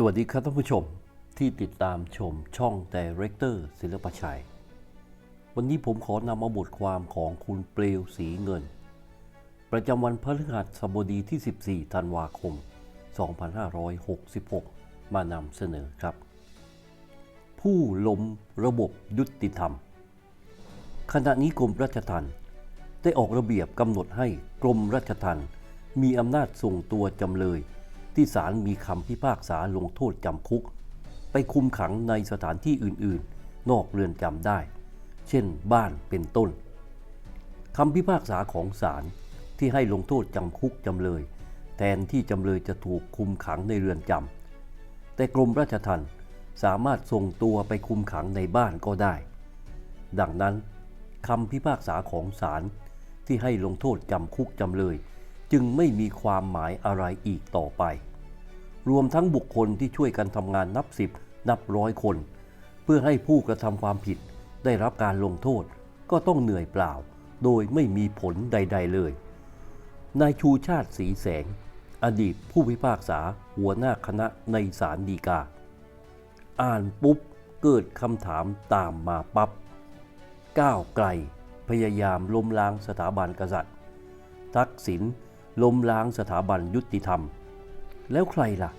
สวัสดีครับท่านผู้ชมที่ติดตามชมช่อง Director ศิลปชัย วันนี้ผมขอนำเอาบทความของคุณเปลวสีเงิน ประจำวันพฤหัสบดีที่ 14 ธันวาคม 2566 มานำเสนอครับ ผู้ล้มระบบยุติธรรม ขณะนี้กรมราชทัณฑ์ได้ออกระเบียบกำหนดให้กรมราชทัณฑ์มีอำนาจส่งตัวจำเลย ที่ศาลมีคำพิพากษาลงโทษจำคุก ไปคุมขังในสถานที่อื่นๆ นอกเรือนจำได้ เช่นบ้านเป็นต้นคำพิพากษาของศาลที่ให้ลงโทษจำคุกจำเลย แทนที่จำเลยจะถูกคุมขังในเรือนจำแต่กรมราชทัณฑ์สามารถส่งตัวไปคุมขังในบ้านก็ได้ ดังนั้นคำพิพากษาของศาลที่ให้ลงโทษจำคุกจำเลย จึงไม่มีความหมายอะไรอีกต่อไป รวมทั้งบุคคลที่ช่วยกันทำงานนับสิบนับร้อยคน เพื่อให้ผู้กระทำความผิดได้รับการลงโทษก็ต้องเหนื่อยเปล่า โดยไม่มีผลใด ๆเลย นายชูชาติสีแสง อดีตผู้พิพากษาหัวหน้าคณะในศาลฎีกา อ่านปุ๊บเกิดคำถามตามมาปับ๊บก้าวไกล พยายามล้มล้างสถาบันกษัตริย์ ทักษิณล้มล้างสถาบันยุติธรรม แล้วใครล่ะ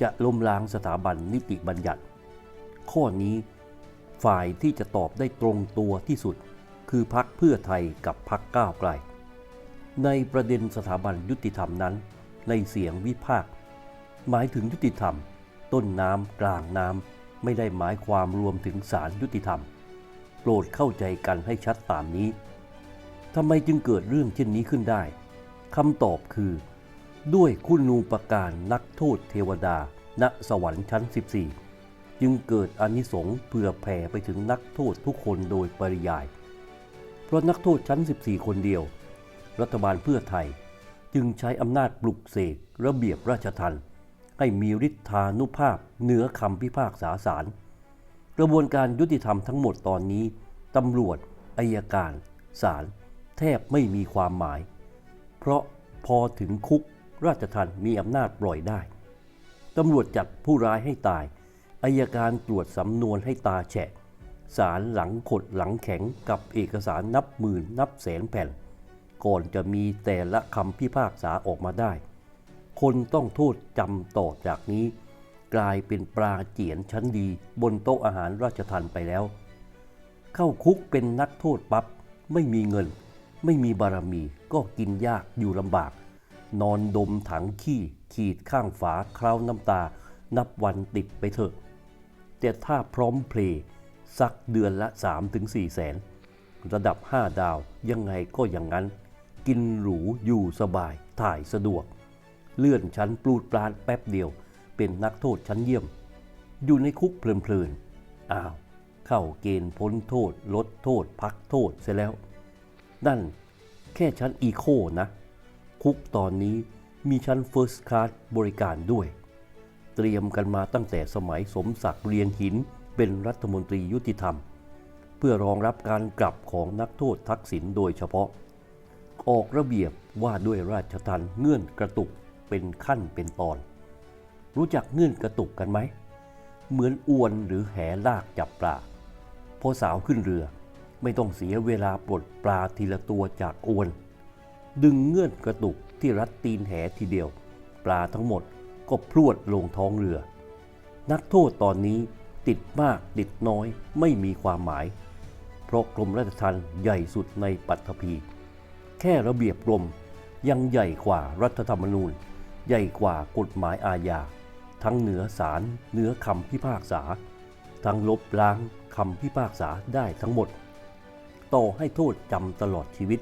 จะล้มล้างสถาบันนิติบัญญัติ ข้อนี้ฝ่ายที่จะตอบได้ตรงตัวที่สุด คือพักเพื่อไทยกับพักก้าวไกล ในประเด็นสถาบันยุติธรรมนั้น ในเสียงวิพากษ์หมายถึงยุติธรรม ต้นน้ำกลางน้ำไม่ได้หมายความรวมถึงศาลยุติธรรม โปรดเข้าใจกันให้ชัดตามนี้ทำไมจึงเกิดเรื่องเช่นนี้ขึ้นได้คำตอบคือ ด้วยคุณูปการนักโทษเทวดา ณสวรรค์ชั้น 14 จึงเกิดอนิสงส์เผื่อแผ่ไปถึงนักโทษทุกคนโดยปริยาย เพราะนักโทษชั้น 14 คนเดียว รัฐบาลเพื่อไทยจึงใช้อำนาจปลุกเสกระเบียบราชทัณฑ์ให้มีฤทธานุภาพเหนือคำพิพากษาศาลกระบวนการยุติธรรมทั้งหมดตอนนี้ตำรวจอายการศาลแทบไม่มีความหมาย เพราะพอถึงคุก ราชทัณฑ์มีอำนาจปล่อยได้ ตำรวจจับผู้ร้ายให้ตายอายการตรวจสำนวนให้ตาแฉะศาลหลังขดหลังแข็งกับเอกสารนับหมื่นนับแสนแผ่น ก่อนจะมีแต่ละคำพิพากษาออกมาได้ คนต้องโทษจำต่อจากนี้ กลายเป็นปลาเจียนชั้นดีบนโต๊ะอาหารราชทันไปแล้ว เข้าคุกเป็นนักโทษปับ๊บไม่มีเงิน ไม่มีบารมีก็กินยากอยู่ลำบาก นอนดมถังขี้ขีดข้างฝาคราวน้ำตา นับวันติดไปเถอะ แต่ถ้าพร้อมเพลย์สักเดือนละ 3-4 แสน ระดับ 5 ดาวยังไงก็อย่างนั้น กินหรูอยู่สบายถ่ายสะดวก เลื่อนชั้นปลูดปลานแป๊บเดียว เป็นนักโทษชั้นเยี่ยม อยู่ในคุกเพลินๆอ้าว เข้าเกณฑ์พ้นโทษ ลดโทษ พักโทษเสียแล้ว นั่นแค่ชั้นอีโคนะ คุกตอนนี้มีชั้นเฟิร์สคลาสบริการด้วย เตรียมกันมาตั้งแต่สมัยสมศักดิ์เรียงหินเป็นรัฐมนตรียุติธรรม เพื่อรองรับการกลับของนักโทษทักษิณโดยเฉพาะ ออกระเบียบว่าด้วยราชทันเงื่อนกระตุกเป็นขั้นเป็นตอน รู้จักเงื่อนกระตุกกันไหม เหมือนอวนหรือแหลากจับปลาพอสาวขึ้นเรือไม่ต้องเสียเวลาปลดปลาทีละตัวจากอวน ดึงเงื่อนกระตุกที่รัดตีนแหทีเดียว ปลาทั้งหมดก็พรวดลงท้องเรือ นักโทษตอนนี้ติดมากติดน้อยไม่มีความหมาย เพราะกรมราชทัณฑ์ใหญ่สุดในปัตภีแค่ระเบียบกรมยังใหญ่กว่ารัฐธรรมนูญ ใหญ่กว่ากฎหมายอาญาทั้งเหนือศาลเหนือคำพิพากษา ทั้งลบล้างคำพิพากษาได้ทั้งหมด ต่อให้โทษจำตลอดชีวิต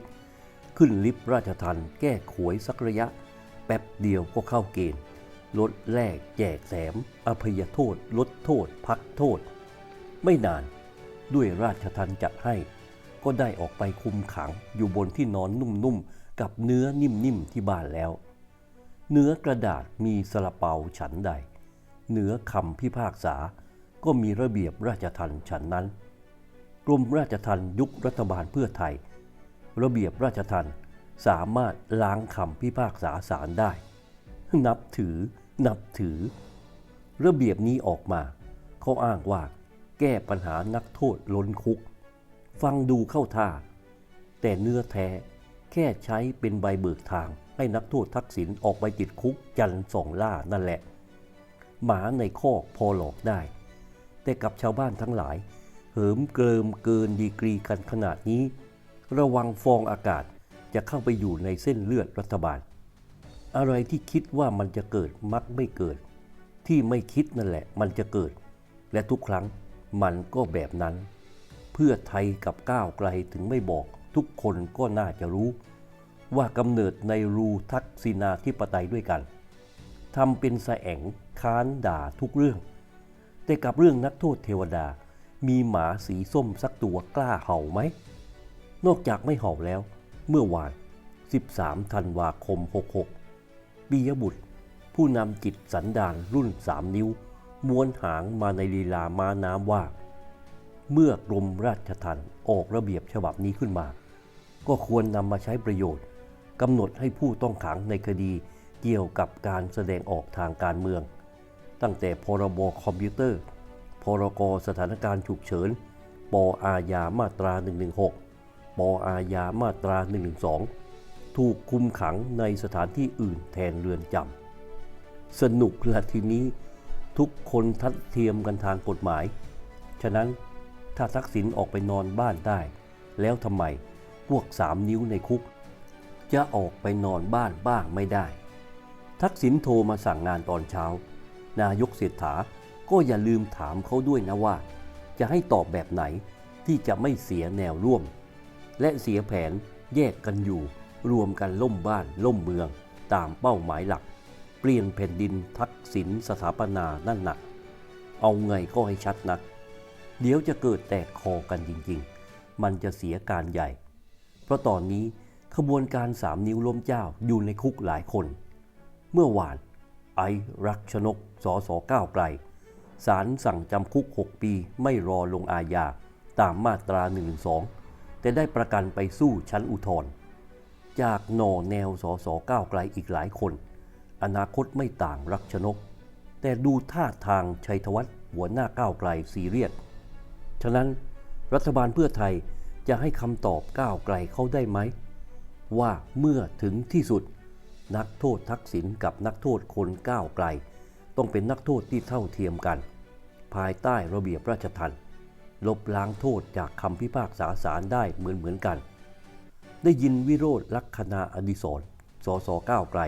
ขึ้นลิฟต์ราชทันแก้ขวยสักระยะ แป๊บเดียวก็เข้าเกณฑ์ลดแลกแจกแถมอภัยโทษ ลดโทษ พักโทษ ไม่นานด้วยราชทันจัดให้ ก็ได้ออกไปคุมขังอยู่บนที่นอนนุ่มๆ กับเนื้อนิ่มๆ ที่บ้านแล้ว เนื้อกระดาษมีสละเปาฉันใด เนื้อคำพิพากษา ก็มีระเบียบราชทันฉันนั้น กรมราชทันยุครัฐบาลเพื่อไทย ระเบียบราชทันสามารถล้างคำพิพากษาศาลได้ นับถือ นับถือ ระเบียบนี้ออกมาเขาอ้างว่า แก้ปัญหานักโทษล้นคุก ฟังดูเข้าท่า แต่เนื้อแท้แค่ใช้เป็นใบเบิกทางให้นักโทษทักษิณออกไปติดคุกจันสองล่านั่นแหละ หมาในคอกพอหลอกได้ แต่กับชาวบ้านทั้งหลาย เหิมเกริมเกินดีกรีกันขนาดนี้ ระวังฟองอากาศจะเข้าไปอยู่ในเส้นเลือดรัฐบาล อะไรที่คิดว่ามันจะเกิดมักไม่เกิด ที่ไม่คิดนั่นแหละมันจะเกิด และทุกครั้งมันก็แบบนั้น เพื่อไทยกับก้าวไกลถึงไม่บอกทุกคนก็น่าจะรู้ ว่ากำเนิดในรูทักษิณาธิปไตยด้วยกันทำเป็นแสงค้านด่าทุกเรื่อง แต่กับเรื่องนักโทษเทวดามีหมาสีส้มสักตัวกล้าเห่าไหม นอกจากไม่เห่าแล้ว เมื่อวาน 13 ธันวาคม 66ปียบุตร ผู้นำจิตสันดานรุ่น 3 นิ้ว ม้วนหางมาในลีลาม้าน้ำว่า เมื่อกรมราชทัณฑ์ออกระเบียบฉบับนี้ขึ้นมา ก็ควรนำมาใช้ประโยชน์กำหนดให้ผู้ต้องขังในคดีเกี่ยวกับการแสดงออกทางการเมือง ตั้งแต่พรบคอมพิวเตอร์ พรกสถานการณ์ฉุกเฉิน ปอาญามาตรา 116 ปอาญามาตรา 112 ถูกคุมขังในสถานที่อื่นแทนเรือนจำ สนุกละทีนี้ทุกคนทัดเทียมกันทางกฎหมาย ฉะนั้นถ้าทักษิณออกไปนอนบ้านได้ แล้วทำไมพวกสามนิ้วในคุก จะออกไปนอนบ้านบ้างไม่ได้ ทักษิณโทรมาสั่งงานตอนเช้า นายกเศรษฐาก็อย่าลืมถามเขาด้วยนะว่า จะให้ตอบแบบไหนที่จะไม่เสียแนวร่วม และเสียแผนแยกกันอยู่ รวมกันล่มบ้านล่มเมือง ตามเป้าหมายหลัก เปลี่ยนแผ่นดินทักษิณสถาปนานั่นหนัก เอาไงก็ให้ชัดนักเดี๋ยวจะเกิดแตกคอกันจริงๆ มันจะเสียการใหญ่ เพราะตอนนี้ขบวนการสามนิ้วล้มเจ้าอยู่ในคุกหลายคน เมื่อวาน ไอรักชนกสอสอก้าวไกลศาลสั่งจำคุก 6 ปีไม่รอลงอาญาตามมาตรา112 แต่ได้ประกันไปสู้ชั้นอุทธรณ์จากหน่อแนวสอสอก้าวไกลอีกหลายคน อนาคตไม่ต่างรักชนก แต่ดูท่าทางชัยธวัฒน์หัวหน้าก้าวไกลซีเรียสฉะนั้นรัฐบาลเพื่อไทยจะให้คำตอบก้าวไกลเขาได้ไหม ว่าเมื่อถึงที่สุด นักโทษทักษิณกับนักโทษคนก้าวไกล ต้องเป็นนักโทษที่เท่าเทียมกัน ภายใต้ระเบียบราชทัณฑ์ ลบล้างโทษจากคำพิพากษาศาลได้เหมือนเหมือนกัน ได้ยินวิโรธลักษณาอดิศรสสก้าวไกล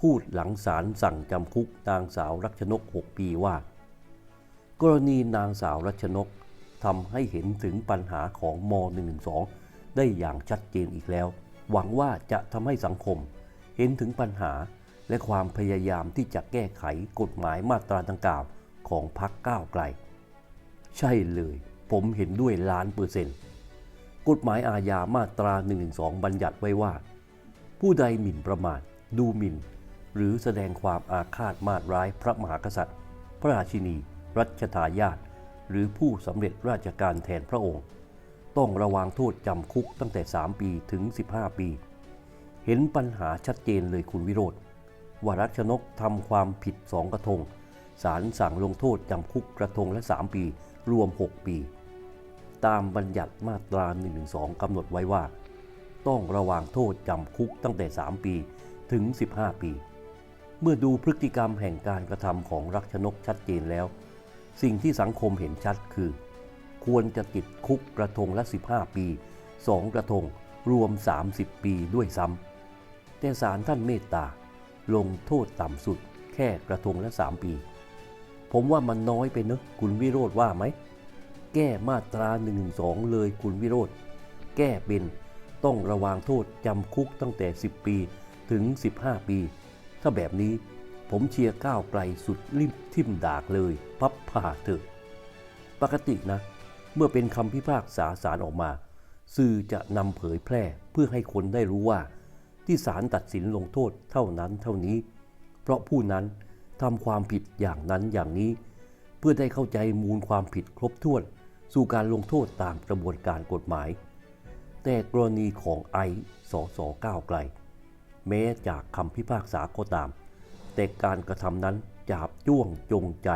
พูดหลังศาลสั่งจำคุกนางสาวรัชนก 6 ปีว่า กรณีนางสาวรัชนกทำให้เห็นถึงปัญหาของม .112 ได้อย่างชัดเจนอีกแล้ว หวังว่าจะทำให้สังคม เห็นถึงปัญหาและความพยายามที่จะแก้ไขกฎหมายมาตราดังกล่าวของพรรคก้าวไกล ใช่เลย ผมเห็นด้วยล้านเปอร์เซ็นต์กฎหมายอาญามาตรา112บัญญัติไว้ว่า ผู้ใดหมิ่นประมาทดูหมิ่น หรือแสดงความอาฆาตมาตร้ายพระมหากษัตริย์ พระราชินี รัชทายาทหรือผู้สำเร็จราชการแทนพระองค์ ต้องระวางโทษจำคุกตั้งแต่ 3 ปีถึง 15 ปี เห็นปัญหาชัดเจนเลยคุณวิโรธว่ารัชนกทำความผิดสองกระทงศาลสั่งลงโทษจำคุกกระทงละ 3 ปี รวม 6 ปี ตามบัญญัติมาตรา 112 กำหนดไว้ว่า ต้องระวางโทษจำคุกตั้งแต่ 3 ปีถึง 15 ปี เมื่อดูพฤติกรรมแห่งการกระทำของรักชนกชัดเจนแล้ว สิ่งที่สังคมเห็นชัดคือ ควรจะติดคุกกระทงละ 15 ปี 2 กระทงรวม 30 ปีด้วยซ้ำแต่ศาลท่านเมตตาลงโทษต่ำสุดแค่กระทงละ 3 ปี ผมว่ามันน้อยไปเนอะคุณวิโรธว่าไหม แก้มาตรา1นึเลยคุณวิโรธแก้เป็นต้องระวางโทษจำคุกตั้งแต่ 10 ปีถึง 15 ปี ถ้าแบบนี้ผมเชียร์ก้าวไกลสุดริมทิมดากเลย พับผ่าเถอะ ปกตินะ เมื่อเป็นคำพิพากษาศาลออกมา สื่อจะนำเผยแพร่เพื่อให้คนได้รู้ว่า ที่ศาลตัดสินลงโทษเท่านั้นเท่านี้ เพราะผู้นั้นทำความผิดอย่างนั้นอย่างนี้ เพื่อได้เข้าใจมูลความผิดครบถ้วน สู่การลงโทษตามกระบวนการกฎหมาย แต่กรณีของไอสสก้าวไกล แม้จากคำพิพากษาก็ตาม แต่การกระทำนั้นจาบจ้วงจงใจ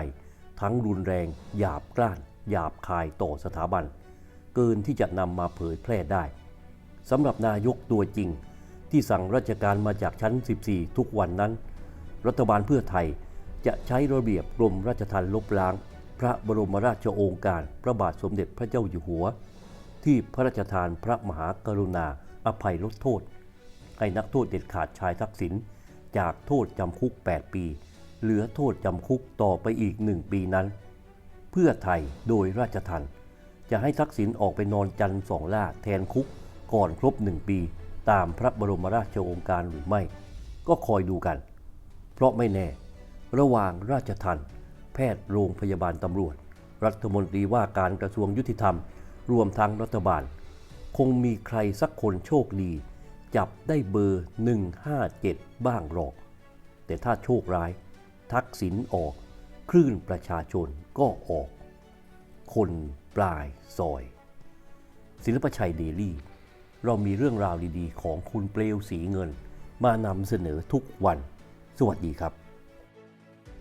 ทั้งรุนแรง หยาบกร้าน หยาบคายต่อสถาบัน เกินที่จะนำมาเผยแพร่ได้สำหรับนายกตัวจริง ที่สั่งราชการมาจากชั้น 14 ทุกวันนั้น รัฐบาลเพื่อไทยจะใช้ระเบียบกรมราชทัณฑ์ลบล้าง พระบรมราชโองการ พระบาทสมเด็จพระเจ้าอยู่หัว ที่พระราชทานพระมหากรุณาอภัยลดโทษ ให้นักโทษเด็ดขาดชายทักษิณจากโทษจำคุก 8 ปี เหลือโทษจำคุกต่อไปอีกหนึ่งปีนั้น เพื่อไทยโดยราชทันจะให้ทักษิณออกไปนอนจันทร์สองล่าแทนคุกก่อนครบหนึ่งปี ตามพระบรมราชโองการหรือไม่ ก็คอยดูกัน เพราะไม่แน่ ระหว่างราชทัน พทย์โรงพยาบาลตำรวจ รัฐมนตรีว่าการกระทรวงยุติธรรม รวมทั้งรัฐบาล คงมีใครสักคนโชคดี จับได้เบอร์ 157 บ้างหรอก แต่ถ้าโชคร้าย ทักษิณออก คลื่นประชาชนก็ออก คนปลายซอย ศิลปชัยเดลี่ เรามีเรื่องราวดีๆ ของคุณเปลวสีเงิน มานำเสนอทุกวัน สวัสดีครับ